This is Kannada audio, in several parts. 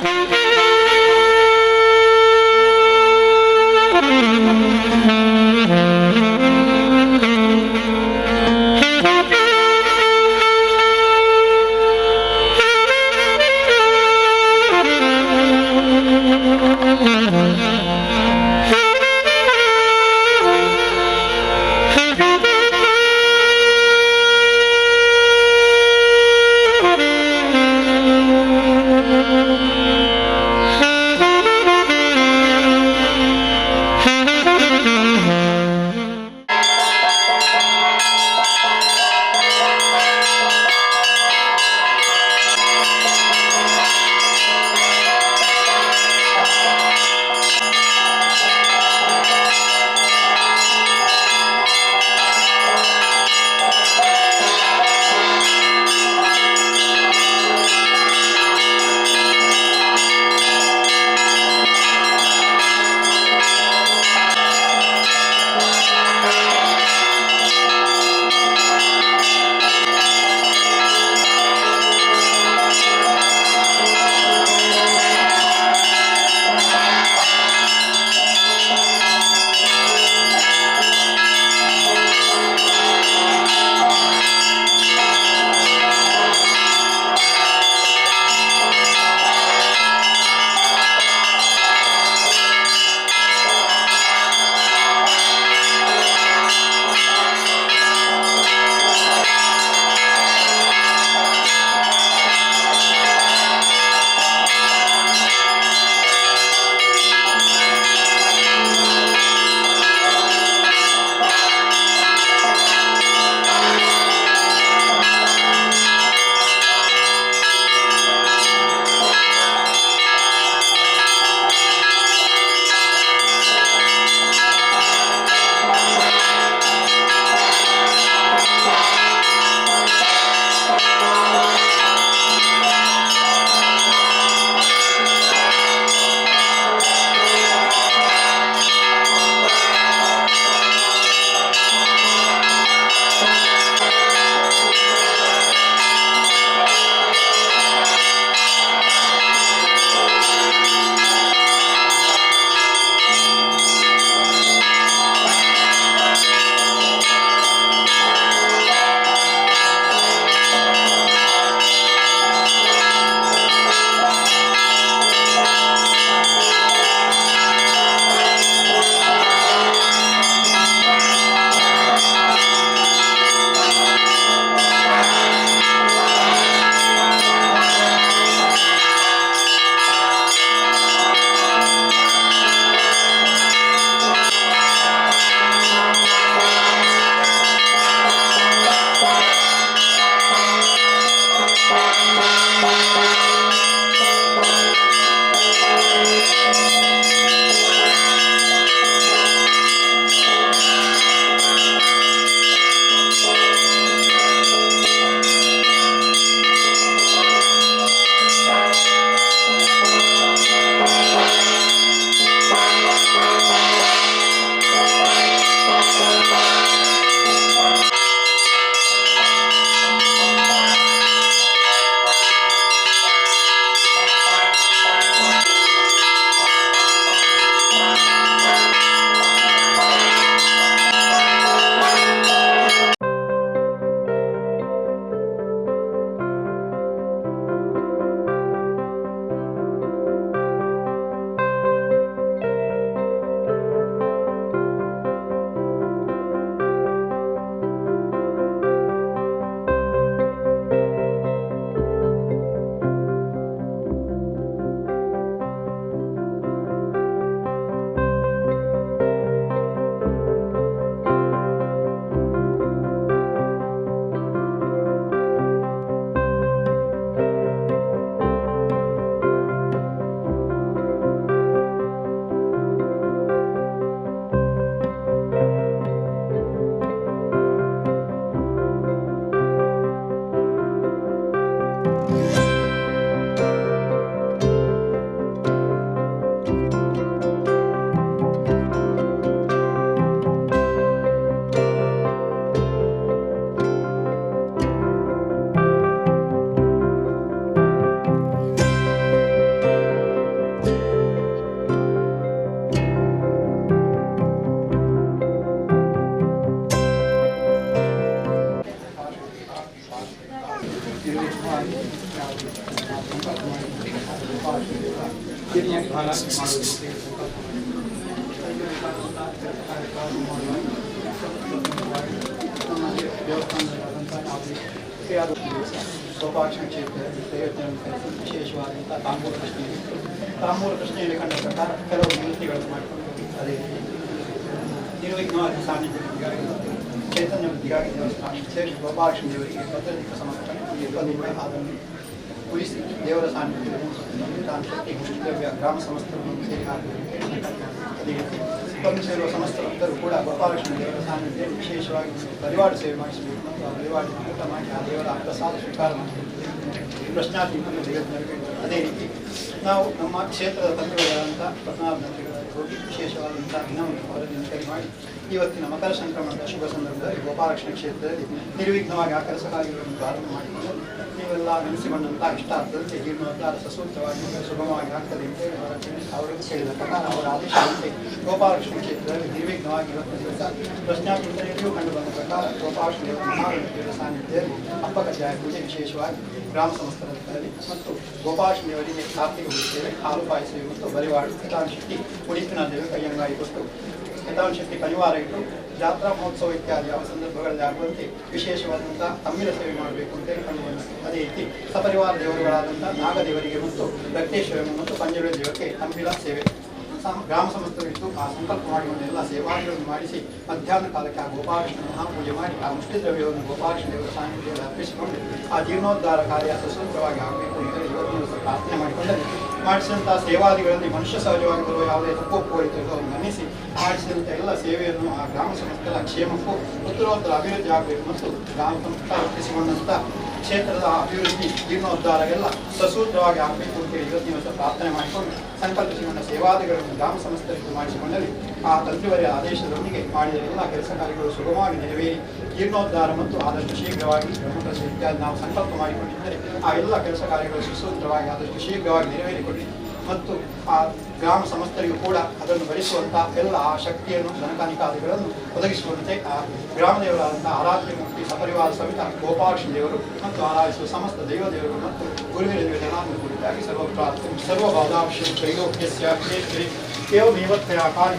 Música ದೈವಜ್ಞರನ್ನು ಕರೆಸಿ ವಿಶೇಷವಾದಂಥ ತಾಂಬೂಲ ಪ್ರಶ್ನೆ ಇತ್ತು ತಾಂಬೂಲ ಪ್ರಶ್ನೆಯಲ್ಲಿ ಕಂಡ ಪ್ರಕಾರ ಕೆಲವು ನಿವೃತ್ತಿಗಳನ್ನು ಮಾಡಿಕೊಂಡು ಅದೇ ರೀತಿ ಸಾನ್ನಿಧ್ಯ ಚೈತನ್ಯ ಬುದ್ಧಿಗಾಗಿ ದೇವಸ್ಥಾನ ಸೇರಿ ಗೋಪಾಲಕೃಷ್ಣ ದೇವರಿಗೆ ಭದ್ರದೀಪ ಈ ಇಪ್ಪತ್ತು ಅದನ್ನು ಉಳಿಸಿ ದೇವರ ಸಾನ್ನಿಧ್ಯದಲ್ಲಿ ತಾನು ಶಕ್ತಿ ಮುಷ್ಟಿದ್ರವ್ಯ ಗ್ರಾಮ ಸಮಸ್ತವನ್ನು ಸೇರಿ ಅದೇ ರೀತಿ ಬಂದು ಸೇರುವ ಭಕ್ತರು ಕೂಡ ಗೋಪಾಲಕೃಷ್ಣ ದೇವರ ಸಾನ್ನಿಧ್ಯ ವಿಶೇಷವಾಗಿ ಪರಿವಾರ ಸೇವೆ ಮಾಡಿಸಬೇಕು ಮತ್ತು ಆ ಪರಿವಾರ ಊಟ ಮಾಡಿ ಆ ದೇವರ ಪ್ರಸಾದ ಸ್ವೀಕಾರ ಮಾಡಬೇಕು ಪ್ರಶ್ನಾತ್ಮಕ ಅದೇ ರೀತಿ ನಾವು ನಮ್ಮ ಕ್ಷೇತ್ರದ ತಂತ್ರಗಳಾದಂಥ ಪದ್ಮನಾಭ ತಂತ್ರಿಗಳಲ್ಲಿ ಹೋಗಿ ವಿಶೇಷವಾದಂಥ ದಿನವನ್ನು ಅವರನ್ನು ಕೈ ಮಾಡಿ ಇವತ್ತಿನ ಮಕರ ಸಂಕ್ರಮಣದ ಶುಭ ಸಂದರ್ಭದಲ್ಲಿ ಗೋಪಾಲಕೃಷ್ಣ ಕ್ಷೇತ್ರದಲ್ಲಿ ನಿರ್ವಿಘ್ನವಾಗಿ ಆ ಕೆಲಸ ಕಾರ್ಯಗಳನ್ನು ಪ್ರಾರಂಭ ಮಾಡಿಕೊಂಡು ನೀವೆಲ್ಲ ನೆನೆಸಿಕೊಂಡಂಥ ಇಷ್ಟಾರ್ಥದಂತೆ ಜೀರ್ಣೋದ್ಧಾರ ಸಸೂತ್ರವಾಗಿ ಸುಗಮವಾಗಿ ಆಗ್ತದೆ ಅಂತ ಹೇಳಿ ಅವರ ಕೇಳಿದ ಪ್ರಕಾರ ಅವರ ಆದೇಶದಂತೆ ಗೋಪಾಲಕೃಷ್ಣ ಕ್ಷೇತ್ರದಲ್ಲಿ ನಿರ್ವಿಘ್ನವಾಗಿ ಇವತ್ತಿನ ದಿವಸ ಪ್ರಶ್ನಾಚಿಂತನೆಯಲ್ಲಿಯೂ ಕಂಡು ಬಂದ ಪ್ರಕಾರ ಗೋಪಾಲಕೃಷ್ಣ ಮಹಾಗಣಪತಿಯ ಸಾನ್ನಿಧ್ಯದಲ್ಲಿ ಅಪ್ಪಕಜ್ಜಾಯ ಪೂಜೆ ವಿಶೇಷವಾಗಿ ಗ್ರಾಮ ಸಂಸ್ಥೆಗಳಲ್ಲಿ ಮತ್ತು ಗೋಪಾಲಕೃಷ್ಣ ದೇವರಿಗೆ ಕಾರ್ತಿಕ ಪೂಜೆ ಹಾಲು ಪಾಯಿಸಿ ಮತ್ತು ಬರಿವಾಡು ಕಿತಾನ್ ಶಕ್ತಿ ಉಡುಪಿನ ದೇವಿ ಕೈಯಂಗಾಯಿ ಕೊಟ್ಟು ಕಿತಾನ್ ಶಕ್ತಿ ಪರಿವಾರ ಇಟ್ಟು ಜಾತ್ರಾ ಮಹೋತ್ಸವ ಇತ್ಯಾದಿ ಯಾವ ಸಂದರ್ಭಗಳಲ್ಲಿ ಆಗುವಂತೆ ವಿಶೇಷವಾದಂತಹ ತಮ್ಮಿನ ಸೇವೆ ಮಾಡಬೇಕು ಅಂತ ಹೇಳಿ ಅದೇ ರೀತಿ ಸಪರಿವಾರ ದೇವರುಗಳಾದಂತಹ ನಾಗದೇವರಿಗೆ ಮತ್ತು ರಕ್ತೇಶ್ವರ ಮತ್ತು ಪಂಜರ ದೇವಕ್ಕೆ ತಮ್ಮಿಲ ಸೇವೆ. ಗ್ರಾಮ ಸಂಸ್ಥೆಗಳಿತ್ತು ಆ ಸಂಕಲ್ಪ ಮಾಡಿಕೊಂಡು ಎಲ್ಲ ಸೇವಾದಿಗಳನ್ನು ಮಾಡಿಸಿ ಮಧ್ಯಾಹ್ನ ಕಾಲಕ್ಕೆ ಆ ಗೋಪಾಲಕೃಷ್ಣ ಮಹಾಪೂಜೆ ಮಾಡಿ ಆ ಮುಷ್ಟಿ ದ್ರವ್ಯವನ್ನು ಗೋಪಾಲಕೃಷ್ಣ ದೇವರ ಸಾನ್ನಿಧ್ಯದಲ್ಲಿ ಅರ್ಪಿಸಿಕೊಂಡು ಆ ಜೀರ್ಣೋದ್ಧಾರ ಕಾರ್ಯ ಸುಸೂತ್ರವಾಗಿ ಆಗಬೇಕು ಅಂತ ಇವತ್ತಿನ ಪ್ರಾರ್ಥನೆ ಮಾಡಿಕೊಂಡರೆ. ಮಾಡಿಸಿದಂಥ ಸೇವಾದಿಗಳಲ್ಲಿ ಮನುಷ್ಯ ಸಹಜವಾಗಿ ಬರುವ ಯಾವುದೇ ತಪ್ಪು ಅದನ್ನು ಮನ್ನಿಸಿ ಮಾಡಿಸಿದಂಥ ಎಲ್ಲ ಸೇವೆಯನ್ನು ಆ ಗ್ರಾಮ ಸಂಸ್ಥೆಗಳ ಕ್ಷೇಮಕ್ಕೂ ಉತ್ತರೋತ್ತರ ಅಭಿವೃದ್ಧಿ ಆಗಬೇಕು ಮತ್ತು ಗ್ರಾಮ ಸಂಸ್ಥೆ ಅರ್ಪಿಸಿಕೊಂಡಂಥ ಕ್ಷೇತ್ರದ ಅಭಿವೃದ್ಧಿ ಜೀರ್ಣೋದ್ಧಾರವೆಲ್ಲ ಸಸೂತ್ರವಾಗಿ ಆಗಬೇಕು ಅಂತೇಳಿ ಇವತ್ತಿನ ಪ್ರಾರ್ಥನೆ ಮಾಡಿಕೊಂಡು ಸಂಕಲ್ಪಿಸಿಕೊಂಡ ಸೇವಾದಿಗಳನ್ನು ಗ್ರಾಮ ಸಂಸ್ಥೆಯಲ್ಲಿ ಮಾಡಿಸಿಕೊಂಡಲ್ಲಿ ಆ ತಂತ್ರಿವರಿಯ ಆದೇಶದೊಂದಿಗೆ ಮಾಡಿದ ಎಲ್ಲ ಕೆಲಸ ಕಾರ್ಯಗಳು ಸುಗಮವಾಗಿ ನೆರವೇರಿ ಜೀರ್ಣೋದ್ಧಾರ ಮತ್ತು ಆದಷ್ಟು ಶೀಘ್ರವಾಗಿ ಇತ್ಯಾದಿ ನಾವು ಸಂಕಲ್ಪ ಮಾಡಿಕೊಂಡಿದ್ದರೆ ಆ ಎಲ್ಲ ಕೆಲಸ ಕಾರ್ಯಗಳು ಸುಸೂತ್ರವಾಗಿ ಆದಷ್ಟು ಶೀಘ್ರವಾಗಿ ನೆರವೇರಿಕೊಳ್ಳಿ. ಮತ್ತು ಆ ಗ್ರಾಮ ಸಮಸ್ತರಿಗೂ ಕೂಡ ಅದನ್ನು ಭರಿಸುವಂತಹ ಎಲ್ಲ ಆ ಶಕ್ತಿಯನ್ನು ಧನಕಾನಿಕಾದಿಗಳನ್ನು ಒದಗಿಸುವಂತೆ, ಆ ಗ್ರಾಮ ದೇವರಾದಂಥ ಆರಾಧ್ಯ ಮೂರ್ತಿ ಸಪರಿವಾರ ಸವಿತ ಗೋಪಾಕ್ಷಿ ದೇವರು ಮತ್ತು ಆರಾಧಿಸುವ ಸಮಸ್ತ ದೈವ ದೇವರು ಮತ್ತು ಗುರುವಿನ ಕುರಿತಾಗಿ ಸರ್ವ ಪ್ರಾರ್ಥನೆ ಸರ್ವಬಾಧಾಂಶ ತ್ರೈಲೋಕ್ಯಸ್ಯ ಕೇವಲ ಇವತ್ತೇ ಕಾರ್ಯ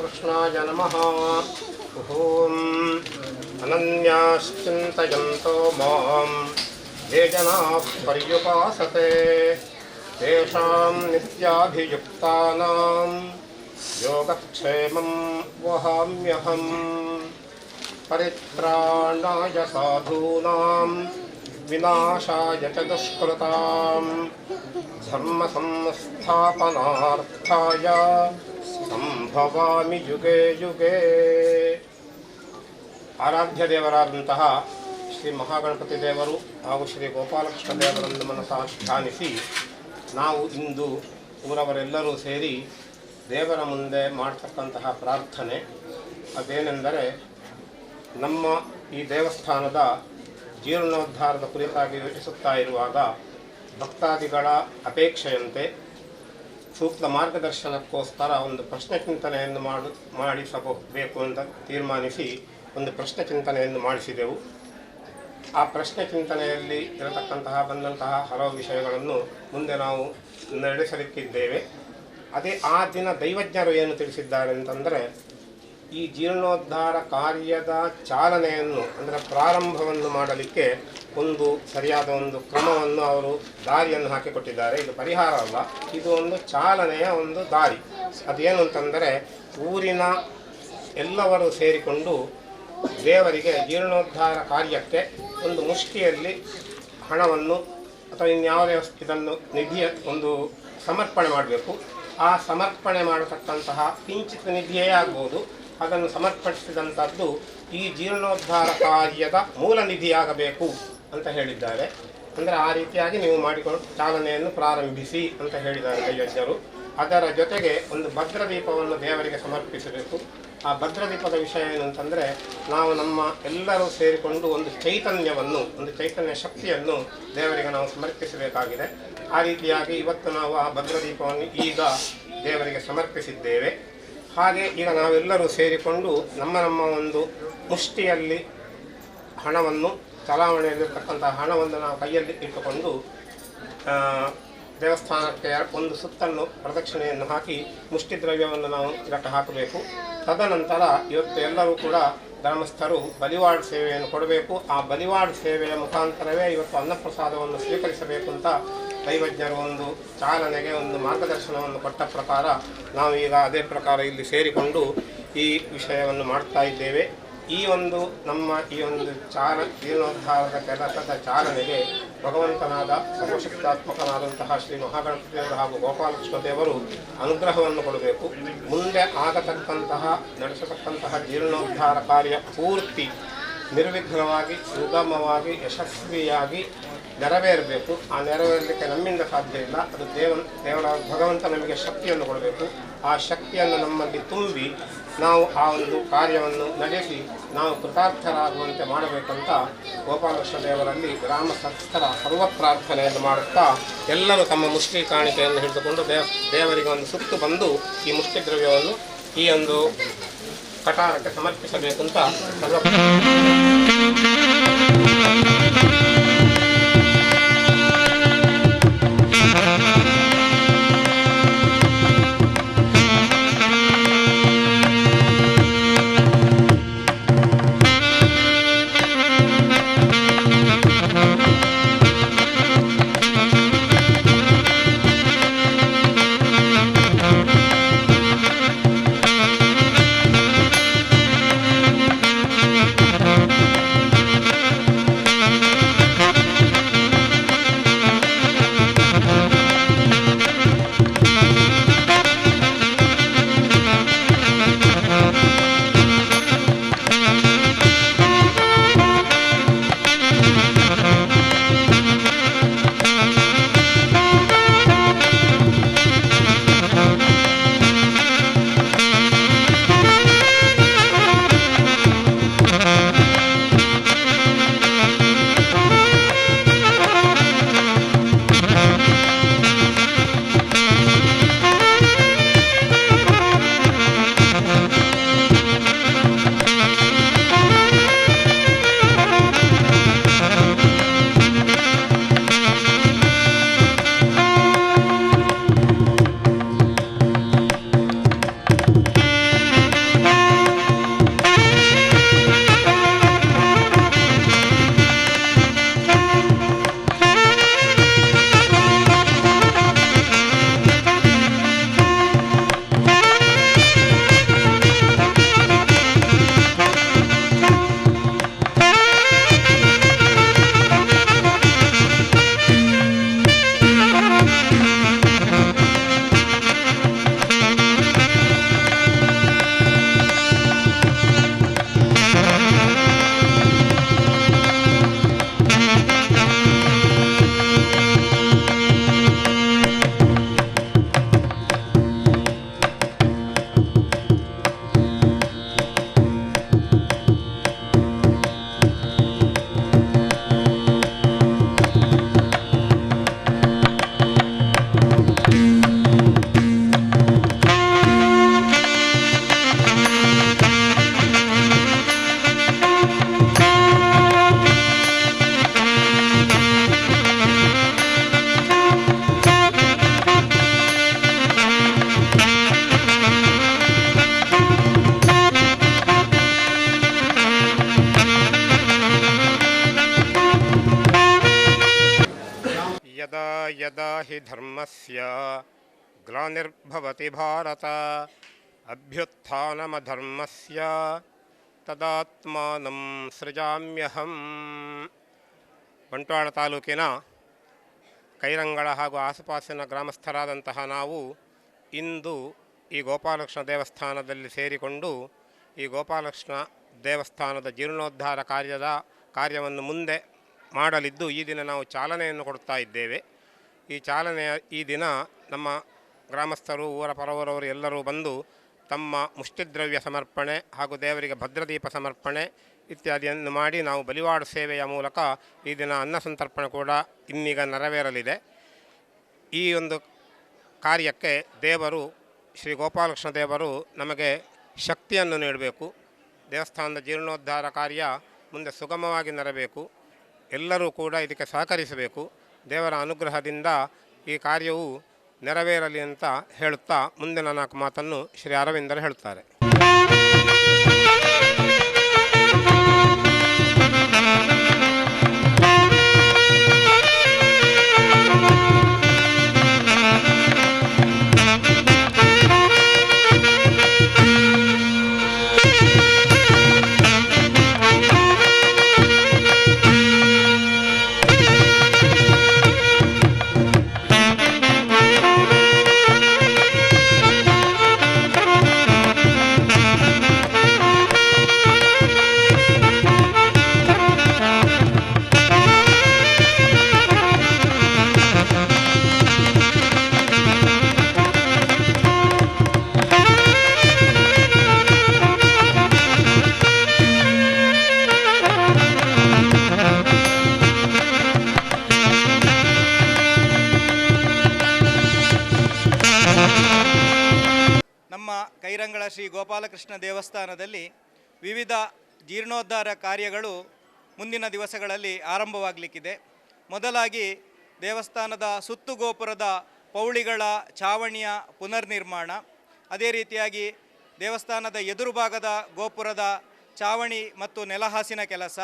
रामकृष्णाय नमः। ॐ अनन्याश्चिन्तयन्तो माँ ये जनाः पर्युपासते। तेषां नित्याभियुक्तानां योगक्षेमं वहाम्यहम्। परित्राणाय साधूनां विनाशाय च दुष्कृतां धर्मसंस्थापनार्थाय ಸಂಭವಾಮಿ ಯುಗೆ ಯುಗೆ. ಆರಾಧ್ಯ ದೇವರಾದಂತಹ ಶ್ರೀ ಮಹಾಗಣಪತಿ ದೇವರು ಹಾಗೂ ಶ್ರೀ ಗೋಪಾಲಕೃಷ್ಣ ದೇವರನ್ನು ಮನಸ ಧ್ಯಾನಿಸಿ ನಾವು ಇಂದು ಊರವರೆಲ್ಲರೂ ಸೇರಿ ದೇವರ ಮುಂದೆ ಮಾಡ್ತಕ್ಕಂತಹ ಪ್ರಾರ್ಥನೆ. ಅದೇನೆಂದರೆ ನಮ್ಮ ಈ ದೇವಸ್ಥಾನದ ಜೀರ್ಣೋದ್ಧಾರದ ಕುರಿತಾಗಿ ಯೋಚಿಸುತ್ತಾ ಇರುವಾಗ ಭಕ್ತಾದಿಗಳ ಅಪೇಕ್ಷೆಯಂತೆ ಸೂಕ್ತ ಮಾರ್ಗದರ್ಶನಕ್ಕೋಸ್ಕರ ಒಂದು ಪ್ರಶ್ನೆ ಚಿಂತನೆಯನ್ನು ಮಾಡು ಮಾಡಿಸಬೇಕು ಅಂತ ತೀರ್ಮಾನಿಸಿ ಒಂದು ಪ್ರಶ್ನೆ ಚಿಂತನೆಯನ್ನು ಮಾಡಿಸಿದೆವು. ಆ ಪ್ರಶ್ನೆ ಚಿಂತನೆಯಲ್ಲಿ ಇರತಕ್ಕಂತಹ, ಬಂದಂತಹ ಹಲವು ವಿಷಯಗಳನ್ನು ಮುಂದೆ ನಾವು ನಡೆಸಲಿಕ್ಕಿದ್ದೇವೆ. ಅದೇ ಆ ದಿನ ದೈವಜ್ಞರು ಏನು ತಿಳಿಸಿದ್ದಾರೆ ಅಂತಂದರೆ ಈ ಜೀರ್ಣೋದ್ಧಾರ ಕಾರ್ಯದ ಚಾಲನೆಯನ್ನು, ಅಂದರೆ ಪ್ರಾರಂಭವನ್ನು ಮಾಡಲಿಕ್ಕೆ ಒಂದು ಸರಿಯಾದ ಒಂದು ಕ್ರಮವನ್ನು ಅವರು ದಾರಿಯನ್ನು ಹಾಕಿಕೊಟ್ಟಿದ್ದಾರೆ. ಇದು ಪರಿಹಾರ ಅಲ್ಲ, ಇದು ಒಂದು ಚಾಲನೆಯ ಒಂದು ದಾರಿ. ಅದೇನು ಅಂತಂದರೆ, ಊರಿನ ಎಲ್ಲವರು ಸೇರಿಕೊಂಡು ದೇವರಿಗೆ ಜೀರ್ಣೋದ್ಧಾರ ಕಾರ್ಯಕ್ಕೆ ಒಂದು ಮುಷ್ಟಿಯಲ್ಲಿ ಹಣವನ್ನು ಅಥವಾ ಇನ್ಯಾವುದೇ ಇದನ್ನು ನಿಧಿಯ ಒಂದು ಸಮರ್ಪಣೆ ಮಾಡಬೇಕು. ಆ ಸಮರ್ಪಣೆ ಮಾಡತಕ್ಕಂತಹ ಕಿಂಚಿತ್ ನಿಧಿಯೇ ಆಗ್ಬೋದು. ಅದನ್ನು ಸಮರ್ಪಿಸಿದಂಥದ್ದು ಈ ಜೀರ್ಣೋದ್ಧಾರ ಕಾರ್ಯದ ಮೂಲ ನಿಧಿಯಾಗಬೇಕು ಅಂತ ಹೇಳಿದ್ದಾರೆ. ಅಂದರೆ ಆ ರೀತಿಯಾಗಿ ನೀವು ಮಾಡಿಕೊಂಡು ಚಾಲನೆಯನ್ನು ಪ್ರಾರಂಭಿಸಿ ಅಂತ ಹೇಳಿದ್ದಾರೆ ಕೈಯಜ್ಞರು ಅದರ ಜೊತೆಗೆ ಒಂದು ಭದ್ರದೀಪವನ್ನು ದೇವರಿಗೆ ಸಮರ್ಪಿಸಬೇಕು. ಆ ಭದ್ರದೀಪದ ವಿಷಯ ಏನಂತಂದರೆ ನಾವು ನಮ್ಮ ಎಲ್ಲರೂ ಸೇರಿಕೊಂಡು ಒಂದು ಚೈತನ್ಯವನ್ನು, ಒಂದು ಚೈತನ್ಯ ಶಕ್ತಿಯನ್ನು ದೇವರಿಗೆ ನಾವು ಸಮರ್ಪಿಸಬೇಕಾಗಿದೆ. ಆ ರೀತಿಯಾಗಿ ಇವತ್ತು ನಾವು ಆ ಭದ್ರದೀಪವನ್ನು ಈಗ ದೇವರಿಗೆ ಸಮರ್ಪಿಸಿದ್ದೇವೆ. ಹಾಗೆ ಈಗ ನಾವೆಲ್ಲರೂ ಸೇರಿಕೊಂಡು ನಮ್ಮ ನಮ್ಮ ಒಂದು ಮುಷ್ಟಿಯಲ್ಲಿ ಹಣವನ್ನು ಚಲಾವಣೆಯಲ್ಲಿರ್ತಕ್ಕಂಥ ಹಣವನ್ನು ನಾವು ಕೈಯಲ್ಲಿ ಇಟ್ಟುಕೊಂಡು ದೇವಸ್ಥಾನಕ್ಕೆ ಒಂದು ಸುತ್ತನ್ನು ಪ್ರದಕ್ಷಿಣೆಯನ್ನು ಹಾಕಿ ಮುಷ್ಟಿ ದ್ರವ್ಯವನ್ನು ನಾವು ಇದಕ್ಕೆ ಹಾಕಬೇಕು. ತದನಂತರ ಇವತ್ತು ಎಲ್ಲರೂ ಕೂಡ ಧರ್ಮಸ್ಥರು ಬಲಿವಾಡ್ ಸೇವೆಯನ್ನು ಕೊಡಬೇಕು. ಆ ಬಲಿವಾಡ್ ಸೇವೆಯ ಮುಖಾಂತರವೇ ಇವತ್ತು ಅನ್ನಪ್ರಸಾದವನ್ನು ಸ್ವೀಕರಿಸಬೇಕು ಅಂತ ದೈವಜ್ಞರು ಒಂದು ಚಾಲನೆಗೆ ಒಂದು ಮಾರ್ಗದರ್ಶನವನ್ನು ಕೊಟ್ಟ ಪ್ರಕಾರ ನಾವು ಈಗ ಅದೇ ಪ್ರಕಾರ ಇಲ್ಲಿ ಸೇರಿಕೊಂಡು ಈ ವಿಷಯವನ್ನು ಮಾಡ್ತಾ ಇದ್ದೇವೆ. ಈ ಒಂದು ನಮ್ಮ ಈ ಒಂದು ಚಾಲ ಜೀರ್ಣೋದ್ಧಾರದ ಕೆಲಸದ ಚಾಲನೆಗೆ ಭಗವಂತನಾದ ಸರ್ವಶಕ್ತಾತ್ಮಕನಾದಂತಹ ಶ್ರೀ ಮಹಾಗಣಪತಿಯವರು ಹಾಗೂ ಗೋಪಾಲಕೃಷ್ಣ ದೇವರು ಅನುಗ್ರಹವನ್ನು ಕೊಡಬೇಕು. ಮುಂದೆ ಆಗತಕ್ಕಂತಹ, ನಡೆಸತಕ್ಕಂತಹ ಜೀರ್ಣೋದ್ಧಾರ ಕಾರ್ಯ ಪೂರ್ತಿ ನಿರ್ವಿಘ್ನವಾಗಿ, ಸುಗಮವಾಗಿ, ಯಶಸ್ವಿಯಾಗಿ ನೆರವೇರಬೇಕು. ಆ ನೆರವೇರಲಿಕ್ಕೆ ನಮ್ಮಿಂದ ಸಾಧ್ಯ ಇಲ್ಲ. ಅದು ದೇವ ದೇವರ, ಭಗವಂತ ನಮಗೆ ಶಕ್ತಿಯನ್ನು ಕೊಡಬೇಕು. ಆ ಶಕ್ತಿಯನ್ನು ನಮ್ಮಲ್ಲಿ ತುಂಬಿ ನಾವು ಆ ಒಂದು ಕಾರ್ಯವನ್ನು ನಡೆಸಿ ನಾವು ಕೃತಾರ್ಥರಾಗುವಂತೆ ಮಾಡಬೇಕಂತ ಗೋಪಾಲಕೃಷ್ಣ ದೇವರಲ್ಲಿ ಗ್ರಾಮ ಸತ್ತರ ಸರ್ವ ಪ್ರಾರ್ಥನೆಯನ್ನು ಮಾಡುತ್ತಾ ಎಲ್ಲರೂ ತಮ್ಮ ಮುಷ್ಟಿ ಕಾಣಿಕೆಯನ್ನು ಹಿಡಿದುಕೊಂಡು ದೇವ, ದೇವರಿಗೆ ಒಂದು ಸುತ್ತು ಬಂದು ಈ ಮುಷ್ಟಿ ದ್ರವ್ಯವನ್ನು ಈ ಒಂದು ಕಟಾರಕ್ಕೆ ಸಮರ್ಪಿಸಬೇಕು ಅಂತ ಸರ್ವ ಗ್ಲಾನಿರ್ಭವತಿ ಭಾರತ ಅಭ್ಯುತ್ಥಾನಮಧರ್ಮಸ್ಯ ತದಾತ್ಮಾನಂ ಸೃಜಾಮ್ಯಹಂ ಬಂಟ್ವಾಳ ತಾಲೂಕಿನ ಕೈರಂಗಳ ಹಾಗೂ ಆಸುಪಾಸಿನ ಗ್ರಾಮಸ್ಥರಾದಂತಹ ನಾವು ಇಂದು ಈ ಗೋಪಾಲಕೃಷ್ಣ ದೇವಸ್ಥಾನದಲ್ಲಿ ಸೇರಿಕೊಂಡು ಈ ಗೋಪಾಲಕೃಷ್ಣ ದೇವಸ್ಥಾನದ ಜೀರ್ಣೋದ್ಧಾರ ಕಾರ್ಯದ ಕಾರ್ಯವನ್ನು ಮುಂದೆ ಮಾಡಲಿದ್ದು ಈ ದಿನ ನಾವು ಚಾಲನೆಯನ್ನು ಕೊಡ್ತಾ ಇದ್ದೇವೆ. ಈ ಚಾಲನೆಯ ಈ ದಿನ ನಮ್ಮ ಗ್ರಾಮಸ್ಥರು, ಊರ ಪರವರವರು ಎಲ್ಲರೂ ಬಂದು ತಮ್ಮ ಮುಷ್ಟಿದ್ರವ್ಯ ಸಮರ್ಪಣೆ ಹಾಗೂ ದೇವರಿಗೆ ಭದ್ರದೀಪ ಸಮರ್ಪಣೆ ಇತ್ಯಾದಿಯನ್ನು ಮಾಡಿ ನಾವು ಬಲಿವಾಡ ಸೇವೆಯ ಮೂಲಕ ಈ ದಿನ ಅನ್ನ ಸಂತರ್ಪಣೆ ಕೂಡ ಇನ್ನೀಗ ನೆರವೇರಲಿದೆ. ಈ ಒಂದು ಕಾರ್ಯಕ್ಕೆ ದೇವರು, ಶ್ರೀ ಗೋಪಾಲಕೃಷ್ಣ ದೇವರು ನಮಗೆ ಶಕ್ತಿಯನ್ನು ನೀಡಬೇಕು. ದೇವಸ್ಥಾನದ ಜೀರ್ಣೋದ್ಧಾರ ಕಾರ್ಯ ಮುಂದೆ ಸುಗಮವಾಗಿ ನೆರಬೇಕು. ಎಲ್ಲರೂ ಕೂಡ ಇದಕ್ಕೆ ಸಹಕರಿಸಬೇಕು. ದೇವರ ಅನುಗ್ರಹದಿಂದ ಈ ಕಾರ್ಯವು ನೆರವೇರಲಿ ಅಂತ ಹೇಳುತ್ತಾ ಮುಂದಿನ ನಾಲ್ಕು ಮಾತನ್ನು ಶ್ರೀ ಅರವಿಂದರು ಹೇಳುತ್ತಾರೆ. ದೇವಸ್ಥಾನದಲ್ಲಿ ವಿವಿಧ ಜೀರ್ಣೋದ್ಧಾರ ಕಾರ್ಯಗಳು ಮುಂದಿನ ದಿವಸಗಳಲ್ಲಿ ಆರಂಭವಾಗಲಿಕ್ಕಿದೆ. ಮೊದಲಾಗಿ ದೇವಸ್ಥಾನದ ಸುತ್ತು ಗೋಪುರದ ಪೌಳಿಗಳ ಚಾವಣಿಯ ಪುನರ್ನಿರ್ಮಾಣ, ಅದೇ ರೀತಿಯಾಗಿ ದೇವಸ್ಥಾನದ ಎದುರು ಭಾಗದ ಗೋಪುರದ ಚಾವಣಿ ಮತ್ತು ನೆಲಹಾಸಿನ ಕೆಲಸ,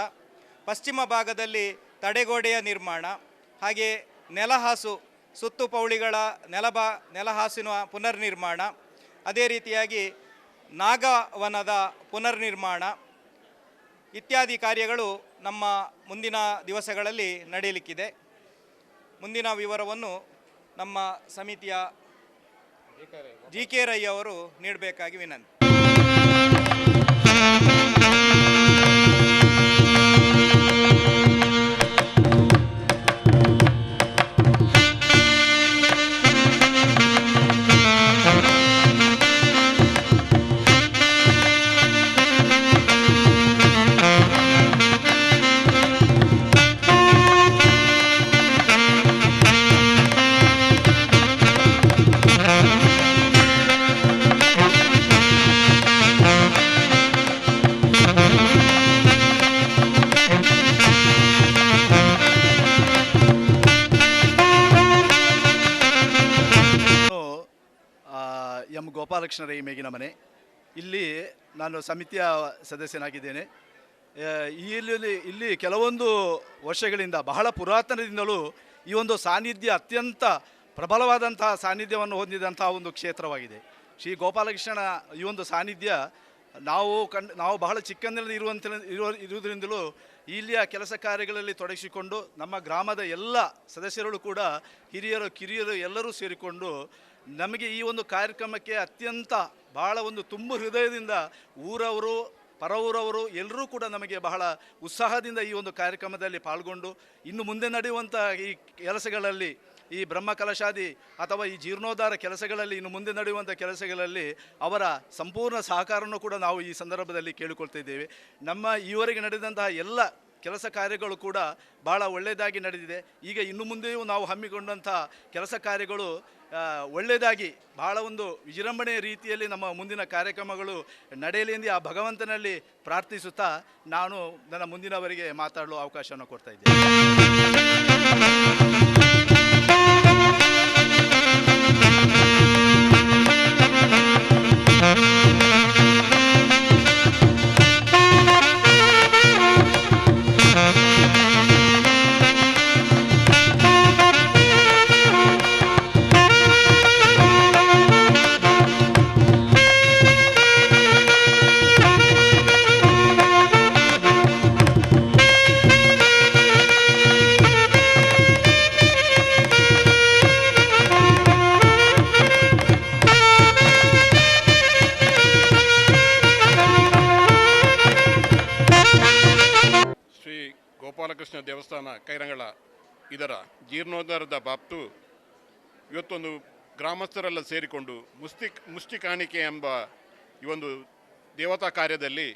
ಪಶ್ಚಿಮ ಭಾಗದಲ್ಲಿ ತಡೆಗೋಡೆಯ ನಿರ್ಮಾಣ, ಹಾಗೆ ನೆಲಹಾಸು ಸುತ್ತು ಪೌಳಿಗಳ ನೆಲಬಾ ನೆಲಹಾಸಿನ ಪುನರ್ನಿರ್ಮಾಣ, ಅದೇ ರೀತಿಯಾಗಿ ನಾಗವನದ ಪುನರ್ನಿರ್ಮಾಣ ಇತ್ಯಾದಿ ಕಾರ್ಯಗಳು ನಮ್ಮ ಮುಂದಿನ ದಿವಸಗಳಲ್ಲಿ ನಡೆಯಲಿಕ್ಕಿದೆ. ಮುಂದಿನ ವಿವರವನ್ನು ನಮ್ಮ ಸಮಿತಿಯ ಜಿ ಕೆ ರೈ ಅವರು ನೀಡಬೇಕಾಗಿ ವಿನಂತಿ. ಎಂ ಈ ಮೇಗಿನ ಮನೆ. ಇಲ್ಲಿ ನಾನು ಸಮಿತಿಯ ಸದಸ್ಯನಾಗಿದ್ದೇನೆ. ಇಲ್ಲಿ ಇಲ್ಲಿ ಕೆಲವೊಂದು ವರ್ಷಗಳಿಂದ ಬಹಳ ಪುರಾತನದಿಂದಲೂ ಈ ಒಂದು ಸಾನ್ನಿಧ್ಯ ಅತ್ಯಂತ ಪ್ರಬಲವಾದಂತಹ ಸಾನ್ನಿಧ್ಯವನ್ನು ಹೊಂದಿದಂತಹ ಒಂದು ಕ್ಷೇತ್ರವಾಗಿದೆ. ಶ್ರೀ ಗೋಪಾಲಕೃಷ್ಣನ ಈ ಒಂದು ಸಾನ್ನಿಧ್ಯ ನಾವು ಕಂಡು, ನಾವು ಬಹಳ ಚಿಕ್ಕಂದಿನಲ್ಲಿ ಇರುವಂತ ಇರುವ, ಇರುವುದರಿಂದಲೂ ಇಲ್ಲಿಯ ಕೆಲಸ ಕಾರ್ಯಗಳಲ್ಲಿ ತೊಡಗಿಸಿಕೊಂಡು ನಮ್ಮ ಗ್ರಾಮದ ಎಲ್ಲ ಸದಸ್ಯರು ಕೂಡ ಹಿರಿಯರು, ಕಿರಿಯರು ಎಲ್ಲರೂ ಸೇರಿಕೊಂಡು ನಮಗೆ ಈ ಒಂದು ಕಾರ್ಯಕ್ರಮಕ್ಕೆ ಅತ್ಯಂತ ಬಹಳ ಒಂದು ತುಂಬ ಹೃದಯದಿಂದ ಊರವರು, ಪರವೂರವರು ಎಲ್ಲರೂ ಕೂಡ ನಮಗೆ ಬಹಳ ಉತ್ಸಾಹದಿಂದ ಈ ಒಂದು ಕಾರ್ಯಕ್ರಮದಲ್ಲಿ ಪಾಲ್ಗೊಂಡು ಇನ್ನು ಮುಂದೆ ನಡೆಯುವಂಥ ಈ ಕೆಲಸಗಳಲ್ಲಿ ಈ ಬ್ರಹ್ಮ ಕಲಶಾದಿ ಅಥವಾ ಈ ಜೀರ್ಣೋದ್ಧಾರ ಕೆಲಸಗಳಲ್ಲಿ ಇನ್ನು ಮುಂದೆ ನಡೆಯುವಂಥ ಕೆಲಸಗಳಲ್ಲಿ ಅವರ ಸಂಪೂರ್ಣ ಸಹಕಾರವನ್ನು ಕೂಡ ನಾವು ಈ ಸಂದರ್ಭದಲ್ಲಿ ಕೇಳಿಕೊಳ್ತಾ ಇದ್ದೇವೆ. ನಮ್ಮ ಈವರೆಗೆ ನಡೆದಂತಹ ಎಲ್ಲ ಕೆಲಸ ಕಾರ್ಯಗಳು ಕೂಡ ಭಾಳ ಒಳ್ಳೆಯದಾಗಿ ನಡೆದಿದೆ. ಈಗ ಇನ್ನು ಮುಂದೆಯೂ ನಾವು ಹಮ್ಮಿಕೊಂಡಂಥ ಕೆಲಸ ಕಾರ್ಯಗಳು ಒಳ್ಳೆಯದಾಗಿ ಬಹಳ ಒಂದು ವಿಜೃಂಭಣೆಯ ರೀತಿಯಲ್ಲಿ ನಮ್ಮ ಮುಂದಿನ ಕಾರ್ಯಕ್ರಮಗಳು ನಡೆಯಲಿ ಎಂದು ಆ ಭಗವಂತನಲ್ಲಿ ಪ್ರಾರ್ಥಿಸುತ್ತಾ ನಾನು ನನ್ನ ಮುಂದಿನವರಿಗೆ ಮಾತಾಡಲು ಅವಕಾಶವನ್ನು ಕೊಡ್ತಾ ಇದ್ದೇನೆ. ಗ್ರಾಮಸ್ಥರೆಲ್ಲ ಸೇರಿಕೊಂಡು ಮುಸ್ತಿ ಮುಷ್ಟಿ ಕಾಣಿಕೆ ಎಂಬ ಈ ಒಂದು ದೇವತಾ ಕಾರ್ಯದಲ್ಲಿ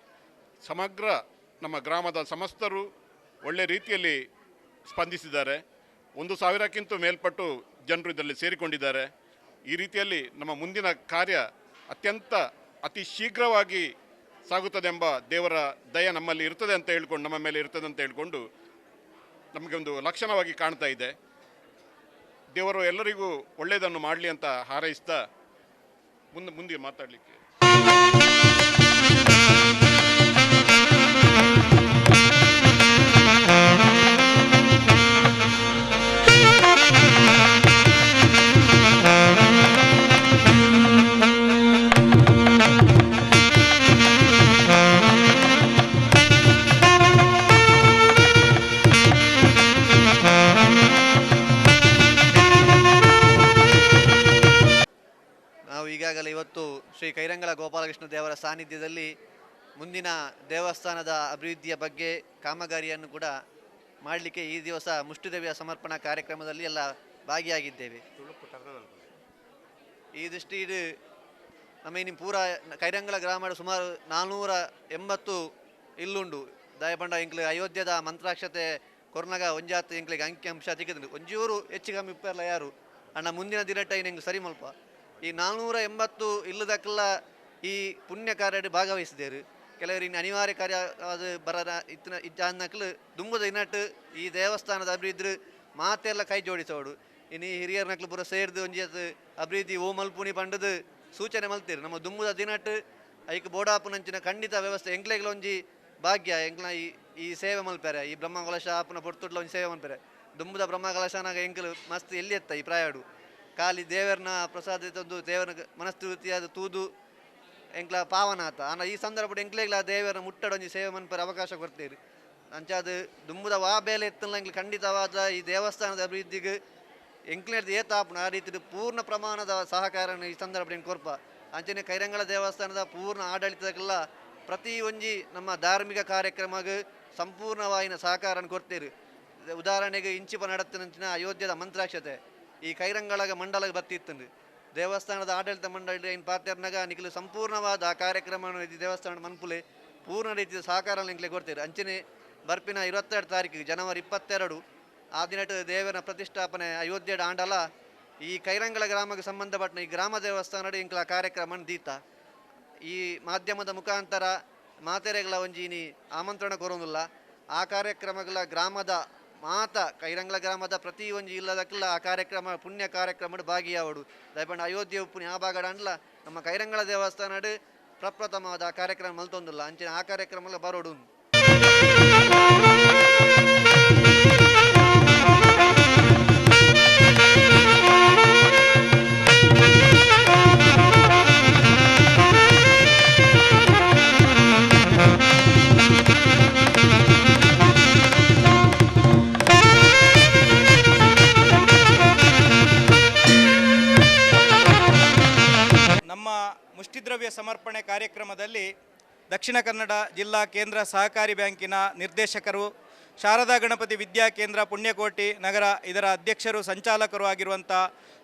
ಸಮಗ್ರ ನಮ್ಮ ಗ್ರಾಮದ ಸಮಸ್ತರು ಒಳ್ಳೆ ರೀತಿಯಲ್ಲಿ ಸ್ಪಂದಿಸಿದ್ದಾರೆ. ಒಂದು ಸಾವಿರಕ್ಕಿಂತ ಮೇಲ್ಪಟ್ಟು ಜನರು ಇದರಲ್ಲಿ ಸೇರಿಕೊಂಡಿದ್ದಾರೆ. ಈ ರೀತಿಯಲ್ಲಿ ನಮ್ಮ ಮುಂದಿನ ಕಾರ್ಯ ಅತ್ಯಂತ ಅತಿ ಶೀಘ್ರವಾಗಿ ಸಾಗುತ್ತದೆಂಬ ದೇವರ ದಯ ನಮ್ಮಲ್ಲಿ ಇರ್ತದೆ ಅಂತ ಹೇಳ್ಕೊಂಡು ನಮ್ಮ ಮೇಲೆ ಇರ್ತದೆ ಅಂತ ಹೇಳ್ಕೊಂಡು ನಮಗೆ ಒಂದು ಲಕ್ಷಣವಾಗಿ ಕಾಣ್ತಾ ಇದೆ. ದೇವರು ಎಲ್ಲರಿಗೂ ಒಳ್ಳೆಯದನ್ನು ಮಾಡಲಿ ಅಂತ ಹಾರೈಸ್ತಾ ಮುಂದೆ ಮುಂದೆ ಮಾತಾಡಲಿಕ್ಕೆ. ಶ್ರೀ ಕೈರಂಗಳ ಗೋಪಾಲಕೃಷ್ಣ ದೇವರ ಸಾನ್ನಿಧ್ಯದಲ್ಲಿ ಮುಂದಿನ ದೇವಸ್ಥಾನದ ಅಭಿವೃದ್ಧಿಯ ಬಗ್ಗೆ ಕಾಮಗಾರಿಯನ್ನು ಕೂಡ ಮಾಡಲಿಕ್ಕೆ ಈ ದಿವಸ ಮುಷ್ಟಿದೇವಿಯ ಸಮರ್ಪಣಾ ಕಾರ್ಯಕ್ರಮದಲ್ಲಿ ಎಲ್ಲ ಭಾಗಿಯಾಗಿದ್ದೇವೆ. ಈ ದೃಷ್ಟಿ ಇದು ನಮ್ಮ ಇನ್ನು ಪೂರ ಕೈರಂಗಳ ಗ್ರಾಮದ ಸುಮಾರು ನಾನ್ನೂರ ಎಂಬತ್ತು ಇಲ್ಲುಂಡು. ದಯಪಂಡ ಇಂಕ್ಲಿ ಅಯೋಧ್ಯದ ಮಂತ್ರಾಕ್ಷತೆ ಕೊರ್ನಗ ಒಂಜಾತ್ ಇಂಕ್ಲಿಗೆ ಅಂಕಿ ಅಂಶ ತೆಗೆದು ಒಂಜೂರು ಹೆಚ್ಚು ಕಮ್ಮಿ ಇಪ್ಪಲ್ಲ ಯಾರು? ಅಣ್ಣ, ಮುಂದಿನ ದಿನ ಟೈನ್ ಸರಿ ಮಲ್ಪ ಈ ನಾನ್ನೂರ ಎಂಬತ್ತು ಇಲ್ಲದಕ್ಕೆಲ್ಲ ಈ ಪುಣ್ಯ ಕಾರ್ಯಡ್ ಭಾಗವಹಿಸಿದ್ದೇರು. ಕೆಲವರು ಇನ್ನು ಅನಿವಾರ್ಯ ಕಾರ್ಯ ಅದು ಬರರ ಇತ್ತಿನ ಇಜ್ಜಾನ್ನಕ್ಲು ದುಂಬುದ ಇನ್ನಟ್ಟು ಈ ದೇವಸ್ಥಾನದ ಅಭಿವೃದ್ಧಿ ಮಾತೆಲ್ಲ ಕೈ ಜೋಡಿಸೋಡು. ಇನ್ನು ಹಿರಿಯರ ನಕ್ಲು ಪುರ ಸೇರಿದು ಒಂಜಿ ಅಭಿವೃದ್ಧಿ ಓ ಮಲ್ಪುಣಿ ಪಂಡದು ಸೂಚನೆ ಮಲ್ತೀರಿ. ನಮ್ಮ ದುಂಬುದ ದಿನಟ್ಟು ಐಕ್ ಬೋಡಾಪುನಂಚಿನ ಖಂಡಿತ ವ್ಯವಸ್ಥೆ ಎಂಕ್ಲೆಗ್ಲ ಒಂಜಿ ಭಾಗ್ಯ. ಎಂಕ್ಲ ಈ ಈ ಸೇವೆ ಮಲ್ಪೆರೆ ಈ ಬ್ರಹ್ಮ ಕಲಶ ಆಪುನ ಪೊರ್ತುಡ್ಲ ಒಂಜಿ ಸೇವೆ ಮಲ್ಪೆರೆ ದುಂಬುದ ಬ್ರಹ್ಮ ಕಲಶನಾಗ ಎಂಕಲು ಮಸ್ತ್ ಎಲ್ಲಿ ಎತ್ತ ಈ ಪ್ರಾಯಡು. ಖಾಲಿ ದೇವರನ್ನ ಪ್ರಸಾದ ತಂದು ದೇವರ ಮನಸ್ತೃತಿಯಾದ ತೂದು ಎಂಕ್ಲ ಪಾವನಾತ. ಆನ ಈ ಸಂದರ್ಭ ಎಂಕ್ಲೆಗ್ಲ ದೇವರ ಮುಟ್ಟಡೊಂಜಿ ಸೇವೆ ಮನ್ಪರ ಅವಕಾಶ ಕೊಡ್ತೀರಿ. ಅಂಚಾದ ದುಂಬುದ ವಾ ಬೇಲೆ ಎತ್ತಲ್ಲ ಎಂಕ್ಲ ಖಂಡಿತವಾದ ಈ ದೇವಸ್ಥಾನದ ಅಭಿವೃದ್ಧಿಗೆ ಎಂಕ್ಲೇರ್ದು ಏತಾಪನ ಆ ರೀತಿ ಪೂರ್ಣ ಪ್ರಮಾಣದ ಸಹಕಾರ ಈ ಸಂದರ್ಭ ಕೊರ್ಪ ಅಂಚನೆ ಕೈರಂಗಳ ದೇವಸ್ಥಾನದ ಪೂರ್ಣ ಆಡಳಿತಕ್ಕೆಲ್ಲ ಪ್ರತಿ ಒಂಜಿ ನಮ್ಮ ಧಾರ್ಮಿಕ ಕಾರ್ಯಕ್ರಮಗ್ ಸಂಪೂರ್ಣವಾಗಿನ ಸಹಕಾರ ಕೊಡ್ತೀರಿ. ಉದಾಹರಣೆಗೆ ಇಂಚಿಪ ನಡತ್ತಿನಂಚಿನ ಅಯೋಧ್ಯದ ಮಂತ್ರಾಕ್ಷತೆ. ಈ ಕೈರಂಗಳಗ ಮಂಡಲಗೆ ಬತ್ತಿತ್ತಂದು ದೇವಸ್ಥಾನದ ಆಡಳಿತ ಮಂಡಳಿ ಏನು ಪಾತ್ಯರ್ನಾಗ ನಿಖಲು ಸಂಪೂರ್ಣವಾದ ಆ ಕಾರ್ಯಕ್ರಮವನ್ನು ದೇವಸ್ಥಾನದ ಮನ್ಪುಲೆ ಪೂರ್ಣ ರೀತಿಯ ಸಹಕಾರ ನಿಖಲೆ ಕೊಡ್ತೀರಿ ಅಂಚನೆ ಬರ್ಪಿನ ಇರುವತ್ತೆರಡು ತಾರೀಕಿಗೆ ಜನವರಿ ಇಪ್ಪತ್ತೆರಡು ಆ ದಿನಟ್ಟು ದೇವರ ಪ್ರತಿಷ್ಠಾಪನೆ ಅಯೋಧ್ಯೆ ಆಂಡಲ. ಈ ಕೈರಂಗಳ ಗ್ರಾಮಕ್ಕೆ ಸಂಬಂಧಪಟ್ಟ ಈ ಗ್ರಾಮ ದೇವಸ್ಥಾನದ ಇಂಕ್ಲ ಕಾರ್ಯಕ್ರಮ ದೀತ. ಈ ಮಾಧ್ಯಮದ ಮುಖಾಂತರ ಮಾತೆರೆಗಳ ಒಂಜಿನಿ ಆಮಂತ್ರಣ ಕೊರೋದಿಲ್ಲ ಆ ಕಾರ್ಯಕ್ರಮಗಳ ಗ್ರಾಮದ ಮಾತ ಕೈರಂಗ್ಲ ಗ್ರಾಮದ ಪ್ರತಿ ಒಂಜಿ ಇಲ್ಲದಕ್ಕೆಲ್ಲ ಆ ಕಾರ್ಯಕ್ರಮ, ಪುಣ್ಯ ಕಾರ್ಯಕ್ರಮಡ್ ಭಾಗಿಯಾವಡು. ದಯಪಂಡ ಅಯೋಧ್ಯೆ ಉಪ್ಪುನಿ ಆ ಭಾಗಡ ಅಂಡ್ಲ ನಮ್ಮ ಕೈರಂಗಳ ದೇವಸ್ಥಾನಡ್ ಪ್ರಪ್ರಥಮವಾದ ಆ ಕಾರ್ಯಕ್ರಮ ಮಲ್ತೊಂದಿಲ್ಲ. ಅಂಚಿನ ಆ ಕಾರ್ಯಕ್ರಮ ಬರೋಡು ದಕ್ಷಿಣ ಕನ್ನಡ ಜಿಲ್ಲಾ ಕೇಂದ್ರ ಸಹಕಾರಿ ಬ್ಯಾಂಕಿನ ನಿರ್ದೇಶಕರು, ಶಾರದಾ ಗಣಪತಿ ವಿದ್ಯಾ ಕೇಂದ್ರ ಪುಣ್ಯಕೋಟಿ ನಗರ, ಇದರ ಅಧ್ಯಕ್ಷರು, ಸಂಚಾಲಕರು ಆಗಿರುವಂಥ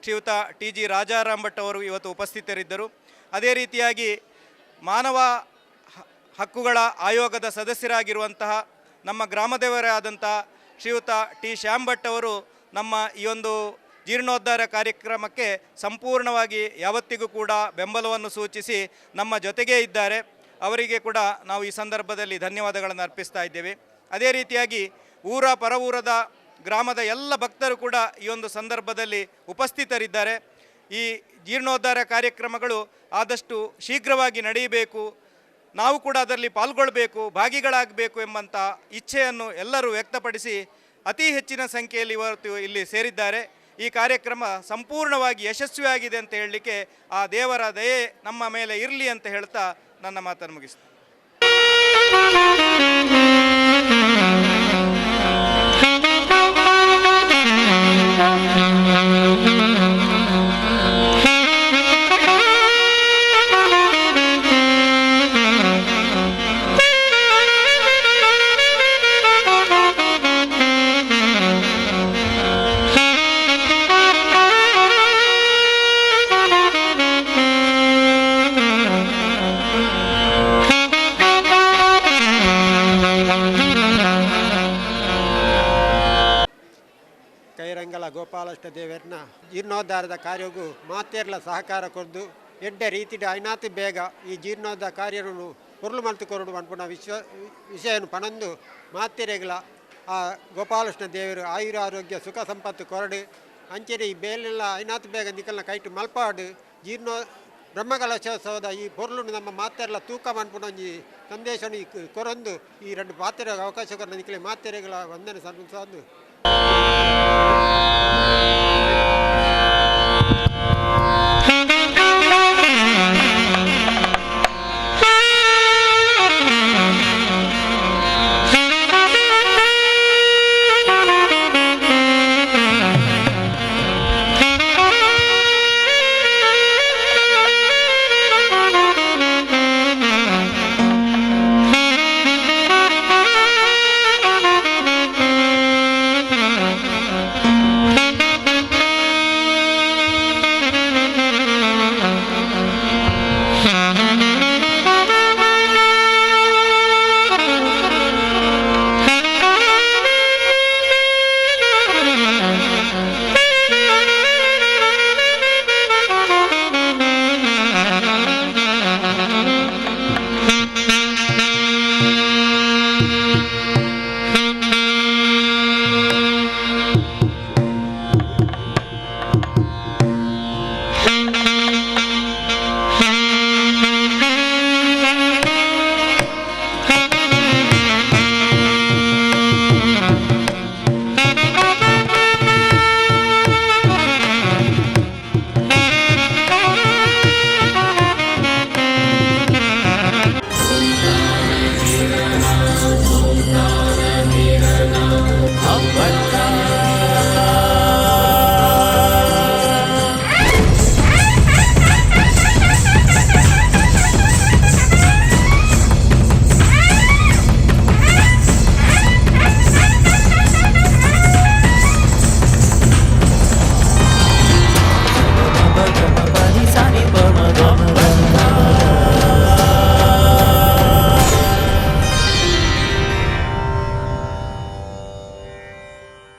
ಶ್ರೀಯುತ ಟಿ ಜಿ ರಾಜಾರಾಮ್ ಭಟ್ ಅವರು ಇವತ್ತು ಉಪಸ್ಥಿತರಿದ್ದರು. ಅದೇ ರೀತಿಯಾಗಿ ಮಾನವ ಹಕ್ಕುಗಳ ಆಯೋಗದ ಸದಸ್ಯರಾಗಿರುವಂತಹ ನಮ್ಮ ಗ್ರಾಮದೇವರೇ ಆದಂಥ ಶ್ರೀಯುತ ಟಿ. ಶ್ಯಾಮ್ ಭಟ್ ಅವರು ನಮ್ಮ ಈ ಒಂದು ಜೀರ್ಣೋದ್ಧಾರ ಕಾರ್ಯಕ್ರಮಕ್ಕೆ ಸಂಪೂರ್ಣವಾಗಿ ಯಾವತ್ತಿಗೂ ಕೂಡ ಬೆಂಬಲವನ್ನು ಸೂಚಿಸಿ ನಮ್ಮ ಜೊತೆಗೇ ಇದ್ದಾರೆ. ಅವರಿಗೆ ಕೂಡ ನಾವು ಈ ಸಂದರ್ಭದಲ್ಲಿ ಧನ್ಯವಾದಗಳನ್ನು ಅರ್ಪಿಸ್ತಾ ಇದ್ದೇವೆ. ಅದೇ ರೀತಿಯಾಗಿ ಊರ ಪರವೂರದ ಗ್ರಾಮದ ಎಲ್ಲ ಭಕ್ತರು ಕೂಡ ಈ ಒಂದು ಸಂದರ್ಭದಲ್ಲಿ ಉಪಸ್ಥಿತರಿದ್ದಾರೆ. ಈ ಜೀರ್ಣೋದ್ಧಾರ ಕಾರ್ಯಕ್ರಮಗಳು ಆದಷ್ಟು ಶೀಘ್ರವಾಗಿ ನಡೆಯಬೇಕು. ನಾವು ಕೂಡ ಅದರಲ್ಲಿ ಪಾಲ್ಗೊಳ್ಬೇಕು, ಭಾಗಿಗಳಾಗಬೇಕು ಎಂಬಂಥ ಇಚ್ಛೆಯನ್ನು ಎಲ್ಲರೂ ವ್ಯಕ್ತಪಡಿಸಿ ಅತಿ ಹೆಚ್ಚಿನ ಸಂಖ್ಯೆಯಲ್ಲಿ ಇವತ್ತು ಇಲ್ಲಿ ಸೇರಿದ್ದಾರೆ. ಈ ಕಾರ್ಯಕ್ರಮ ಸಂಪೂರ್ಣವಾಗಿ ಯಶಸ್ವಿಯಾಗಿದೆ ಅಂತ ಹೇಳಲಿಕ್ಕೆ ಆ ದೇವರ ದಯೆ ನಮ್ಮ ಮೇಲೆ ಇರಲಿ ಅಂತ ಹೇಳ್ತಾ ನನ್ನ ಮಾತನ್ನು ಮುಗಿಸ್ತೀನಿ ದೇವರನ ಜೀರ್ಣೋದ್ಧಾರದ ಕಾರ್ಯಗೂ ಮಾತೇರ್ಲ ಸಹಕಾರ ಕೊರದು ಎಡ್ಡೆ ರೀತಿ ಐನಾತಿ ಬೇಗ ಈ ಜೀರ್ಣೋದ್ಧಾರ ಕಾರ್ಯವನ್ನು ಮಲ್ತು ಕೊರಡು ಅನ್ಪುಣ ವಿಶ್ವ ವಿಷಯನು ಪಣಂದು ಮಾತೆರೆಗಳ ಆ ಗೋಪಾಲಕೃಷ್ಣ ದೇವರು ಆಯುರ ಆರೋಗ್ಯ ಸುಖ ಸಂಪತ್ತು ಕೊರಡು ಅಂಚೆರೆ ಈ ಬೇಲೆಲ್ಲ ಐನಾತ್ ಬೇಗ ನಿಕಲ್ನ ಕೈಟು ಮಲ್ಪಾಡು ಜೀರ್ಣೋ ಬ್ರಹ್ಮಕಲಶೋತ್ಸವದ ಈ ಪೊರ್ಲು ನಮ್ಮ ಮಾತೆರ್ಲ ತೂಕ ಮನ್ಪುಣಂಜಿ ಈ ಈ ಕೊರಂದು ಈ ರೆಂಡು ಮಾತೆರೆ ಅವಕಾಶ ನಿಕಲೆ ಮಾತೆರೆಗಳ ವಂದನೆ Música